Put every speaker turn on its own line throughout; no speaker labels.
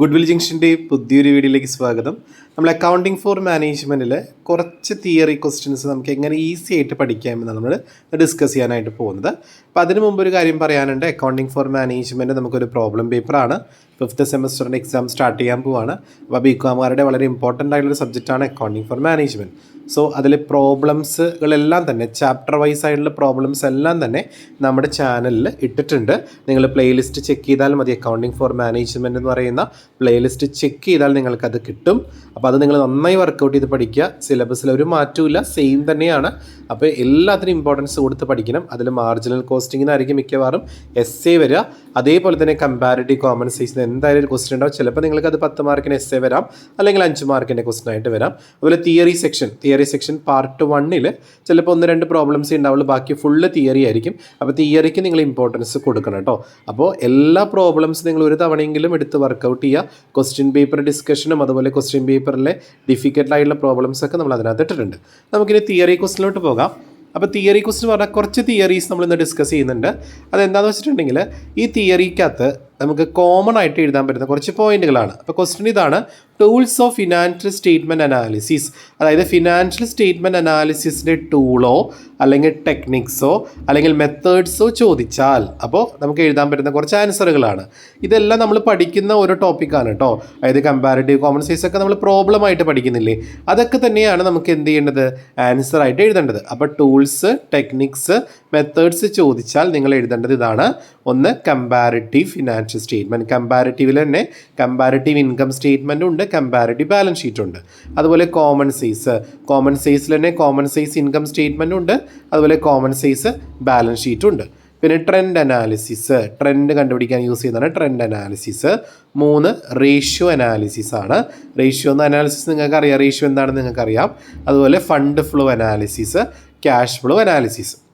Good will ജംഗ്ഷന്റെ പുതിയൊരു വീഡിയോയിലേക്ക് സ്വാഗതം. നമ്മൾ അക്കൗണ്ടിങ് ഫോർ മാനേജ്മെന്റിൽ കുറച്ച് തിയറി ക്വസ്റ്റ്യൻസ് നമുക്ക് എങ്ങനെ ഈസി ആയിട്ട് പഠിക്കാമെന്നാണ് നമ്മൾ ഡിസ്കസ് ചെയ്യാനായിട്ട് പോകുന്നത്. അപ്പോൾ അതിന് മുമ്പ് ഒരു കാര്യം പറയാനുണ്ട്. അക്കൗണ്ടിങ് ഫോർ മാനേജ്മെന്റ് നമുക്കൊരു പ്രോബ്ലം പേപ്പറാണ് ഫിഫ്ത്ത് സെമസ്റ്ററിന്റെ എക്സാം സ്റ്റാർട്ട് ചെയ്യാൻ പോവാണ്. അപ്പോൾ ബി വളരെ ഇമ്പോർട്ടന്റ് ആയിട്ടുള്ള സബ്ജക്റ്റാണ് അക്കൗണ്ടിങ് ഫോർ മാനേജ്മെന്റ് സോ അതിൽ പ്രോബ്ലംസുകളെല്ലാം തന്നെ ചാപ്റ്റർ വൈസ് ആയിട്ടുള്ള പ്രോബ്ലംസ് എല്ലാം തന്നെ നമ്മുടെ ചാനലിൽ ഇട്ടിട്ടുണ്ട്. നിങ്ങൾ പ്ലേലിസ്റ്റ് ചെക്ക് ചെയ്താൽ മതി. അക്കൗണ്ടിങ് ഫോർ മാനേജ്മെന്റ് എന്ന് പറയുന്ന പ്ലേലിസ്റ്റ് ചെക്ക് ചെയ്താൽ നിങ്ങൾക്കത് കിട്ടും. അപ്പോൾ അത് നിങ്ങൾ നന്നായി വർക്കൗട്ട് ചെയ്ത് പഠിക്കുക. സിലബസിൽ ഒരു മാറ്റവും സെയിം തന്നെയാണ്. അപ്പോൾ എല്ലാത്തിനും ഇമ്പോർട്ടൻസ് കൊടുത്ത് പഠിക്കണം. അതിൽ മാർജിനൽ കോസ്റ്റിങ്ങിനായിരിക്കും മിക്കവാറും. എസ് എ വരിക. അതേപോലെ തന്നെ കമ്പാരിറ്റീവ് കോമൺ സൈസിന് എന്തായാലും ഒരു ക്വസ്റ്റൻ ഉണ്ടാവും. ചിലപ്പോൾ നിങ്ങൾക്ക് അത് പത്ത് മാർക്കിന് എസ് എ വരാം. അല്ലെങ്കിൽ അഞ്ച് മാർക്കിന്റെ ക്വസ്റ്റൻ ആയിട്ട് വരാം. അതുപോലെ theory section theory section part വണ്ണിൽ ചിലപ്പോൾ ഒന്ന് രണ്ട് പ്രോബ്ലംസ് ഉണ്ടാവുള്ളൂ ബാക്കി ഫുള്ള് തിയറി ആയിരിക്കും. അപ്പോൾ തിയറിക്ക് നിങ്ങൾ ഇമ്പോർട്ടൻസ് കൊടുക്കണം കേട്ടോ. അപ്പോൾ എല്ലാ പ്രോബ്ലംസ് നിങ്ങൾ ഒരു തവണയെങ്കിലും എടുത്ത് വർക്കൗട്ട് ചെയ്യുക ക്വസ്റ്റ്യൻ പേപ്പർ ഡിസ്കഷനും അതുപോലെ ക്വസ്റ്റ്യൻ പേപ്പറിലെ ഡിഫിക്കൽട്ടായിട്ടുള്ള പ്രോബ്ലംസ് ഒക്കെ നമ്മൾ അതിനകത്ത് ഇട്ടിട്ടുണ്ട്. നമുക്കിനി തിയറി ക്വസ്റ്റിലോട്ട് പോകാം. അപ്പോൾ തിയറി ക്വസ്റ്റ്യൻ പറഞ്ഞാൽ കുറച്ച് തിയറീസ് നമ്മൾ ഇന്ന് ഡിസ്കസ് ചെയ്യുന്നുണ്ട്. അതെന്താണെന്ന് വെച്ചിട്ടുണ്ടെങ്കിൽ ഈ തിയറിക്കകത്ത് നമുക്ക് കോമൺ ആയിട്ട് എഴുതാൻ പറ്റുന്ന കുറച്ച് പോയിന്റുകളാണ് അപ്പോൾ ക്വസ്റ്റ്യൻ ഇതാണ് tools of financial statement analysis അതായത് ഫിനാൻഷ്യൽ സ്റ്റേറ്റ്മെന്റ് അനാലിസിസിന്റെ ടൂളോ അല്ലെങ്കിൽ ടെക്നിക്സോ അല്ലെങ്കിൽ മെത്തേഡ്സോ ചോദിച്ചാൽ അപ്പോൾ നമുക്ക് എഴുതാൻ പറ്റുന്ന കുറച്ച് ആൻസറുകളാണ് ഇതെല്ലാം നമ്മൾ പഠിക്കുന്ന ഓരോ ടോപ്പിക്കാണ് കേട്ടോ അതായത് കമ്പാരിറ്റീവ് കോമൺ സൈസ് ഒക്കെ നമ്മൾ പ്രോബ്ലം ആയിട്ട് പഠിക്കുന്നില്ലേ? അതൊക്കെ തന്നെയാണ് നമുക്ക് എന്ത് ചെയ്യേണ്ടത്? ആൻസർ ആയിട്ട് എഴുതേണ്ടത്. അപ്പോൾ ടൂൾസ് ടെക്നിക്സ് മെത്തേഡ്സ് ചോദിച്ചാൽ നിങ്ങൾ എഴുതേണ്ടത് ഇതാണ്. ഒന്ന് കമ്പാരിറ്റീവ് ഫിനാൻഷ്യൽ സ്റ്റേറ്റ്മെന്റ് കമ്പാരിറ്റീവിൽ തന്നെ കമ്പാരിറ്റീവ് ഇൻകം സ്റ്റേറ്റ്മെന്റും ഉണ്ട്. കമ്പാരിറ്റീവ് ബാലൻസ് ഷീറ്റ് ഉണ്ട്. അതുപോലെ കോമൺ സൈസ് കോമൺ സൈസിൽ തന്നെ കോമൺ സൈസ് ഇൻകം സ്റ്റേറ്റ്മെന്റ് ഉണ്ട്. അതുപോലെ കോമൺ സൈസ് ബാലൻസ് ഷീറ്റ് ഉണ്ട്. പിന്നെ ട്രെൻഡ് അനാലിസിസ് ട്രെൻഡ് കണ്ടുപിടിക്കാൻ യൂസ് ചെയ്യുന്നതാണ് ട്രെൻഡ് അനാലിസിസ് മൂന്ന് റേഷ്യോ അനാലിസിസ് ആണ്. റേഷ്യോ എന്ന അനാലിസിസ് നിങ്ങൾക്ക് അറിയാം റേഷ്യോ എന്താണെന്ന് നിങ്ങൾക്കറിയാം. അതുപോലെ fund flow analysis cash flow analysis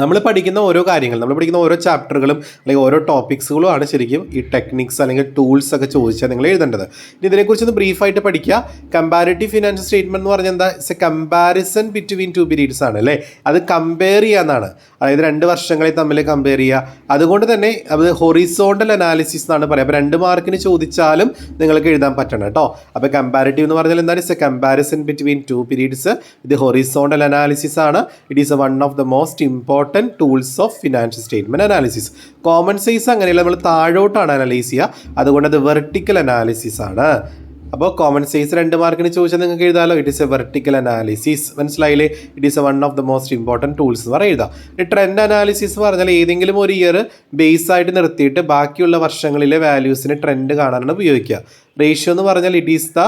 നമ്മൾ പഠിക്കുന്ന ഓരോ കാര്യങ്ങൾ നമ്മൾ പഠിക്കുന്ന ഓരോ ചാപ്റ്ററുകളും അല്ലെങ്കിൽ ഓരോ ടോപ്പിക്സുകളും ആണ് ശരിക്കും ഈ ടെക്നിക്സ് അല്ലെങ്കിൽ ടൂൾസ് ഒക്കെ ചോദിച്ചാൽ നിങ്ങൾ എഴുതേണ്ടത്. ഇനി ഇതിനെക്കുറിച്ച് ഒന്ന് ബ്രീഫായിട്ട് പഠിക്കുക. കമ്പാരിറ്റീവ് ഫിനാൻഷ്യൽ സ്റ്റേറ്റ്മെന്റ് എന്ന് പറഞ്ഞാൽ എന്താ? It's a comparison between two periods ആണ് അല്ലേ? അത് കമ്പയർ ചെയ്യാന്നാണ് അതായത് രണ്ട് വർഷങ്ങളെ തമ്മിൽ കമ്പയർ ചെയ്യുക. അതുകൊണ്ട് തന്നെ അത് ഹൊറിസോണ്ടൽ അനാലിസിസ് എന്നാണ് പറയുക. അപ്പോൾ രണ്ട് മാർക്കിന് ചോദിച്ചാലും നിങ്ങൾക്ക് എഴുതാൻ പറ്റണം കേട്ടോ. അപ്പോൾ കമ്പാരിറ്റീവ് എന്ന് പറഞ്ഞാൽ എന്താണ്? It's a comparison between two periods ഇത് ഹൊറിസോണ്ടൽ അനാലിസിസ് ആണ്. It is one of the most important tools of financial statement analysis common size അങ്ങനെയല്ല നമ്മൾ താഴോട്ടാണ് അനലൈസ് ചെയ്യുക. അതുകൊണ്ട് അത് വെർട്ടിക്കൽ അനാലിസിസ് ആണ്. അപ്പോൾ കോമൺ സൈസ് രണ്ട് മാർക്കിന് ചോദിച്ചാൽ നിങ്ങൾക്ക് എഴുതാമല്ലോ it is a vertical analysis മനസ്സിലായില്ലേ? It is a one of the most important tools എന്ന് പറയുക. ഈ ട്രെൻഡ് അനാലിസിസ് എന്ന് പറഞ്ഞാൽ ഏതെങ്കിലും ഒരു ഇയർ ബേസ് ആയിട്ട് നിർത്തിയിട്ട് ബാക്കിയുള്ള വർഷങ്ങളിലെ വാല്യൂസിന് ട്രെൻഡ് കാണാനാണ് ഉപയോഗിക്കുക. റേഷ്യോ എന്ന് പറഞ്ഞാൽ it is the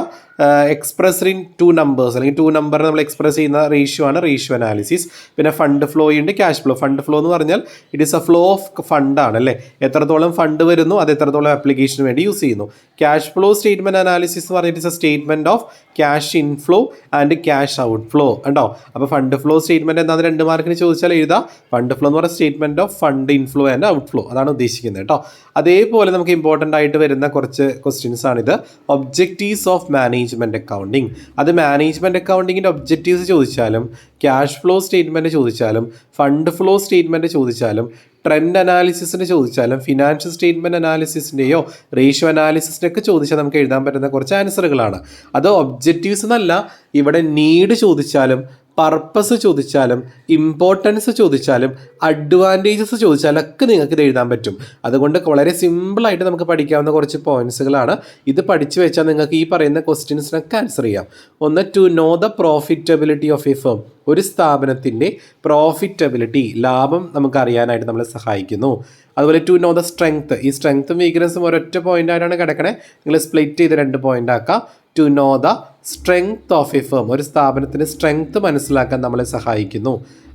express in two numbers അല്ലെങ്കിൽ ടു നമ്പർ നമ്മൾ എക്സ്പ്രസ് ചെയ്യുന്ന റേഷ്യോ ആണ് റേഷ്യോ അനാലിസിസ് പിന്നെ ഫണ്ട് ഫ്ലോ ഉണ്ട് ക്യാഷ് ഫ്ലോ ഫണ്ട് ഫ്ലോ എന്ന് പറഞ്ഞാൽ it is a flow of fund ആണ് അല്ലേ? എത്രത്തോളം ഫണ്ട് വരുന്നു അത് എത്രത്തോളം ആപ്ലിക്കേഷന് വേണ്ടി യൂസ് ചെയ്യുന്നു. ക്യാഷ് ഫ്ലോ സ്റ്റേറ്റ്മെന്റ് അനാലിസിസ് എന്ന് പറഞ്ഞാൽ it's a statement of cash inflow and cash outflow ഉണ്ടോ അപ്പോൾ ഫണ്ട് ഫ്ലോ സ്റ്റേറ്റ്മെന്റ് എന്താണെന്ന് രണ്ട് മാർക്കിന് ചോദിച്ചാൽ എഴുതാം. ഫണ്ട് ഫ്ലോ എന്ന് പറയുന്ന statement of fund inflow and outflow അതാണ് ഉദ്ദേശിക്കുന്നത് കേട്ടോ. അതേപോലെ നമുക്ക് ഇമ്പോർട്ടന്റ് ആയിട്ട് വരുന്ന കുറച്ച് ക്വസ്റ്റ്യൻസ് ആണിത്. ഒബ്ജക്റ്റീവ്സ് ഓഫ് മാനേജ്മെന്റ് അക്കൗണ്ടിങ് അത് മാനേജ്മെന്റ് അക്കൗണ്ടിങ്ങിന്റെ ഒബ്ജക്റ്റീവ്സ് ചോദിച്ചാലും ക്യാഷ് ഫ്ലോ സ്റ്റേറ്റ്മെന്റ് ചോദിച്ചാലും ഫണ്ട് ഫ്ലോ സ്റ്റേറ്റ്മെന്റ് ചോദിച്ചാലും ട്രെൻഡ് അനാലിസിസിന് ചോദിച്ചാലും ഫിനാൻഷ്യൽ സ്റ്റേറ്റ്മെന്റ് അനാലിസിസിന്റെയോ റേഷ്യോ അനാലിസിസിന്റെ ഒക്കെ ചോദിച്ചാൽ നമുക്ക് എഴുതാൻ പറ്റുന്ന കുറച്ച് ആൻസറുകളാണ് അത് ഒബ്ജക്റ്റീവ്സ് എന്നല്ല ഇവിടെ നീഡ് ചോദിച്ചാലും പർപ്പസ് ചോദിച്ചാലും ഇമ്പോർട്ടൻസ് ചോദിച്ചാലും അഡ്വാന്റേജസ് ചോദിച്ചാലും ഒക്കെ നിങ്ങൾക്ക് ഇത് എഴുതാൻ പറ്റും. അതുകൊണ്ട് വളരെ സിമ്പിളായിട്ട് നമുക്ക് പഠിക്കാവുന്ന കുറച്ച് പോയിന്റ്സുകളാണ് ഇത് പഠിച്ചു വെച്ചാൽ നിങ്ങൾക്ക് ഈ പറയുന്ന ക്വസ്റ്റ്യൻസിനൊക്കെ ആൻസർ ചെയ്യാം. ഒന്ന് to know the profitability of a firm ഒരു സ്ഥാപനത്തിന്റെ പ്രോഫിറ്റബിലിറ്റി ലാഭം നമുക്ക് അറിയാനായിട്ട് നമ്മളെ സഹായിക്കുന്നു. അതുപോലെ ടു നോ ദ സ്ട്രെങ്ത് ഈ സ്ട്രെങ്ത്തും വീക്ക്നെസ്സും ഒരൊറ്റ പോയിന്റ് ആയിട്ടാണ് കിടക്കണേ. നിങ്ങൾ സ്പ്ലിറ്റ് ചെയ്ത് രണ്ട് പോയിന്റ് ആക്കാം. To know the strength of a firm ഒരു സ്ഥാപനത്തിന്റെ സ്ട്രെങ്ത് മനസ്സിലാക്കാൻ നമ്മളെ സഹായിക്കുന്നു.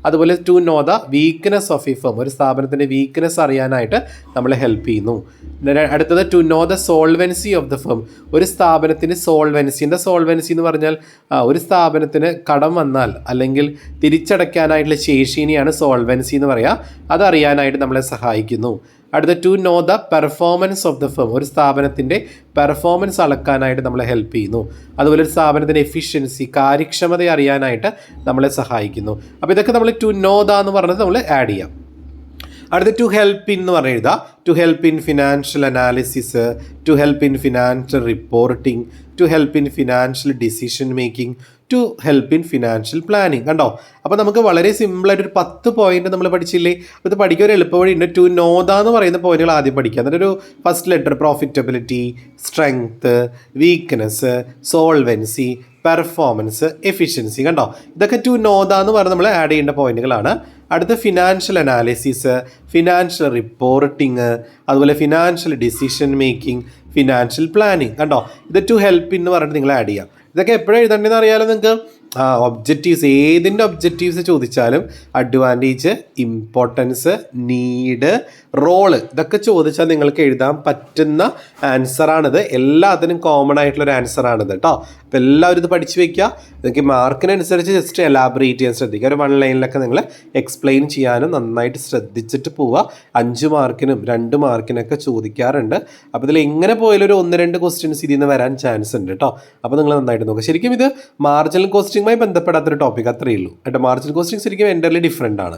അതുപോലെ to know the weakness of a firm ഒരു സ്ഥാപനത്തിന്റെ വീക്ക്നെസ് അറിയാനായിട്ട് നമ്മളെ ഹെൽപ്പ് ചെയ്യുന്നു. അടുത്തത് to know the solvency of the firm ഒരു സ്ഥാപനത്തിന് സോൾവെൻസി എന്താ സോൾവൻസി എന്ന് പറഞ്ഞാൽ ഒരു സ്ഥാപനത്തിന് കടം വന്നാൽ അല്ലെങ്കിൽ തിരിച്ചടയ്ക്കാനായിട്ടുള്ള ശേഷിനെയാണ് സോൾവെൻസി എന്ന് പറയുക അതറിയാനായിട്ട് നമ്മളെ സഹായിക്കുന്നു. അടുത്ത to know the performance of the firm ഒരു സ്ഥാപനത്തിന്റെ പെർഫോമൻസ് അളക്കാനായിട്ട് നമ്മളെ ഹെൽപ്പ് ചെയ്യുന്നു. അതുപോലെ ഒരു സ്ഥാപനത്തിന്റെ എഫിഷ്യൻസി കാര്യക്ഷമത അറിയാനായിട്ട് നമ്മളെ സഹായിക്കുന്നു. അപ്പോൾ ഇതൊക്കെ നമ്മൾ ടു നോ ദ എന്ന് പറഞ്ഞത് നമ്മൾ ആഡ് ചെയ്യാം. അടുത്ത ടു ഹെൽപ്പ് ഇൻ എന്ന് പറഞ്ഞ് എഴുതാ. To help in financial analysis to help in financial reporting to help in financial decision making to help in financial planning കണ്ടോ? അപ്പോൾ നമുക്ക് വളരെ സിമ്പിളായിട്ട് ഒരു പത്ത് പോയിന്റ് നമ്മൾ പഠിച്ചില്ലേ? ഇത് പഠിക്കാൻ ഒരു എളുപ്പവഴി ഉണ്ട് ടു നോദ എന്ന് പറയുന്ന പോയിന്റുകൾ ആദ്യം പഠിക്കുക എന്നിട്ട് ഒരു first letter profitability strength weakness solvency performance efficiency കണ്ടോ? ഇതൊക്കെ ടു നോദ എന്ന് പറഞ്ഞ് നമ്മൾ ആഡ് ചെയ്യേണ്ട പോയിന്റുകളാണ് അടുത്ത ഫിനാൻഷ്യൽ അനാലിസിസ് ഫിനാൻഷ്യൽ റിപ്പോർട്ടിങ് അതുപോലെ financial decision making financial planning കണ്ടോ? ഇത് ടു ഹെൽപ്പ് എന്ന് പറഞ്ഞിട്ട് നിങ്ങൾ ആഡ് ചെയ്യാം. ഇതൊക്കെ എപ്പോഴും എഴുതേണ്ടതെന്ന് അറിയാലോ നിങ്ങൾക്ക്? ആ ഒബ്ജക്റ്റീവ്സ് ഏതിന്റെ ഒബ്ജക്റ്റീവ്സ് ചോദിച്ചാലും അഡ്വാന്റേജ് ഇമ്പോർട്ടൻസ് നീഡ് റോൾ ഇതൊക്കെ ചോദിച്ചാൽ നിങ്ങൾക്ക് എഴുതാൻ പറ്റുന്ന ആൻസറാണിത് എല്ലാത്തിനും കോമൺ ആയിട്ടുള്ള ഒരു ആൻസറാണിത് കേട്ടോ അപ്പോൾ എല്ലാവരും ഇത് പഠിച്ചു വെക്കുക. നിങ്ങൾക്ക് മാർക്കിനനുസരിച്ച് ജസ്റ്റ് എലാബറേറ്റ് ചെയ്യാൻ ശ്രദ്ധിക്കുക. ഒരു വൺ ലൈനിലൊക്കെ നിങ്ങൾ എക്സ്പ്ലെയിൻ ചെയ്യാനും നന്നായിട്ട് ശ്രദ്ധിച്ചിട്ട് പോവുക. അഞ്ച് മാർക്കിനും രണ്ട് മാർക്കിനൊക്കെ ചോദിക്കാറുണ്ട്. അപ്പോൾ ഇതിൽ എങ്ങനെ പോയാലും ഒരു ഒന്ന് രണ്ട് ക്വസ്റ്റ്യൻസ് ഇതിൽ നിന്ന് വരാൻ ചാൻസ് ഉണ്ട് കേട്ടോ അപ്പോൾ നിങ്ങൾ നന്നായിട്ട് നോക്കുക. ശരിക്കും ഇത് മാർജിനൽ കോസ്റ്റിങ്ങുമായി ബന്ധപ്പെടാത്തൊരു ടോപ്പിക് അത്രയേ ഉള്ളൂ. കേട്ടോ മാർജിൻ കോസ്റ്റിംഗ് ശരിക്കും എന്റർലി ഡിഫറെന്റ് ആണ്.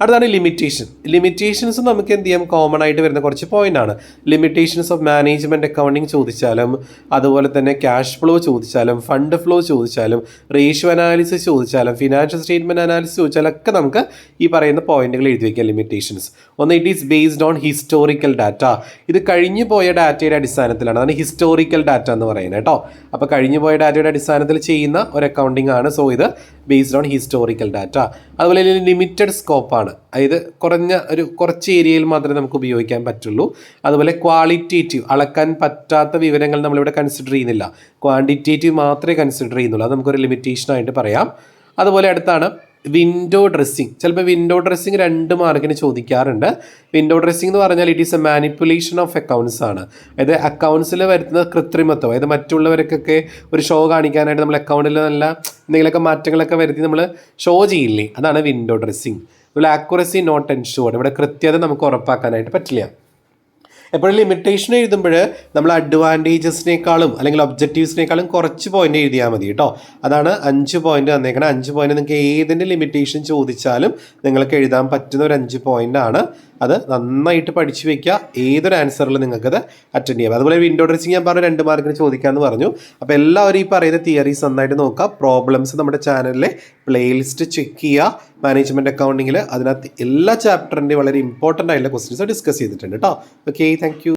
അടുത്താണ് ലിമിറ്റേഷൻ ലിമിറ്റേഷൻസ് നമുക്ക് എന്ത് ചെയ്യാം? കോമൺ ആയിട്ട് വരുന്ന കുറച്ച് പോയിന്റ് ആണ്. ലിമിറ്റേഷൻസ് ഓഫ് മാനേജ്മെന്റ് അക്കൗണ്ടിങ് ചോദിച്ചാലും അതുപോലെ തന്നെ ക്യാഷ് ഫ്ലോ ചോദിച്ചാലും ഫണ്ട് ഫ്ലോ ചോദിച്ചാലും റേഷ്യോ അനാലിസിസ് ചോദിച്ചാലും ഫിനാൻഷ്യൽ സ്റ്റേറ്റ്മെന്റ് അനാലിസിസ് ചോദിച്ചാലും ഒക്കെ നമുക്ക് ഈ പറയുന്ന പോയിന്റുകൾ എഴുതി വയ്ക്കാം ലിമിറ്റേഷൻസ് ഒന്ന് it is based on historical data ഇത് കഴിഞ്ഞു പോയ ഡാറ്റയുടെ അടിസ്ഥാനത്തിലാണ്. അതാണ് ഹിസ്റ്റോറിക്കൽ ഡാറ്റ എന്ന് പറയുന്നത് കേട്ടോ. അപ്പോൾ കഴിഞ്ഞു പോയ ഡാറ്റയുടെ അടിസ്ഥാനത്തിൽ ചെയ്യുന്ന ഒരു അക്കൗണ്ടിങ് ആണ്. സോ ഇത് ബേസ്ഡ് ഓൺ ഹിസ്റ്റോറിക്കൽ ഡാറ്റ അതുപോലെ ലിമിറ്റഡ് സ്കോപ്പാണ് അതായത് കുറഞ്ഞ ഒരു കുറച്ച് ഏരിയയിൽ മാത്രമേ നമുക്ക് ഉപയോഗിക്കാൻ പറ്റുള്ളൂ. അതുപോലെ ക്വാളിറ്റേറ്റീവ് അളക്കാൻ പറ്റാത്ത വിവരങ്ങൾ നമ്മളിവിടെ കൺസിഡർ ചെയ്യുന്നില്ല. ക്വാണ്ടിറ്റേറ്റീവ് മാത്രമേ കൺസിഡർ ചെയ്യുന്നുള്ളൂ. അത് നമുക്കൊരു ലിമിറ്റേഷനായിട്ട് പറയാം. അതുപോലെ അടുത്താണ് വിൻഡോ ഡ്രസ്സിങ് ചിലപ്പോൾ വിൻഡോ ഡ്രസ്സിങ് രണ്ട് മാർക്കിന് ചോദിക്കാറുണ്ട്. വിൻഡോ ഡ്രസ്സിംഗ് എന്ന് പറഞ്ഞാൽ it is a manipulation of accounts ആണ്. അതായത് അക്കൗണ്ട്സിൽ വരുന്ന കൃത്രിമത്വം. അതായത് മറ്റുള്ളവർക്കൊക്കെ ഒരു ഷോ കാണിക്കാനായിട്ട് നമ്മൾ അക്കൗണ്ടിൽ നല്ല എന്തെങ്കിലുമൊക്കെ മാറ്റങ്ങളൊക്കെ വരുത്തി നമ്മൾ ഷോ ചെയ്യില്ലേ? അതാണ് വിൻഡോ ഡ്രസ്സിങ് അതുപോലെ ആക്യുറസി നോട്ട് എൻഷുവർഡ് ഇവിടെ കൃത്യത നമുക്ക് ഉറപ്പാക്കാനായിട്ട് പറ്റില്ല. എപ്പോഴും ലിമിറ്റേഷൻ എഴുതുമ്പോൾ നമ്മൾ അഡ്വാന്റേജസിനേക്കാളും അല്ലെങ്കിൽ ഒബ്ജക്റ്റീവ്സിനേക്കാളും കുറച്ച് പോയിന്റ് എഴുതിയാൽ മതി കേട്ടോ. അതാണ് അഞ്ച് പോയിന്റ് തന്നേക്കണം. അഞ്ച് പോയിന്റ് നിങ്ങൾക്ക് ഏതിന്റെ ലിമിറ്റേഷൻ ചോദിച്ചാലും നിങ്ങൾക്ക് എഴുതാൻ പറ്റുന്ന ഒരു അഞ്ച് പോയിന്റ് ആണ്. അത് നന്നായിട്ട് പഠിച്ചു വെക്കുക. ഏതൊരു ആൻസറിൽ നിങ്ങൾക്കത് അറ്റൻഡ് ചെയ്യാം. അതുപോലെ വിൻഡോ ഡ്രസ്സിങ് ഞാൻ പറഞ്ഞു രണ്ട് മാർക്കിന് ചോദിക്കാമെന്ന് പറഞ്ഞു. അപ്പോൾ എല്ലാവരും ഈ പറയുന്ന തിയറീസ് നന്നായിട്ട് നോക്കുക. പ്രോബ്ലംസ് നമ്മുടെ ചാനലിലെ പ്ലേലിസ്റ്റ് ചെക്ക് ചെയ്യുക. മാനേജ്മെന്റ് അക്കൗണ്ടിങ്ങിൽ അതിനകത്ത് എല്ലാ ചാപ്റ്ററിന്റെയും വളരെ ഇമ്പോർട്ടന്റ് ആയിട്ടുള്ള ക്വസ്റ്റ്യൻസ് ഡിസ്കസ് ചെയ്തിട്ടുണ്ട് കേട്ടോ. Okay Thank you.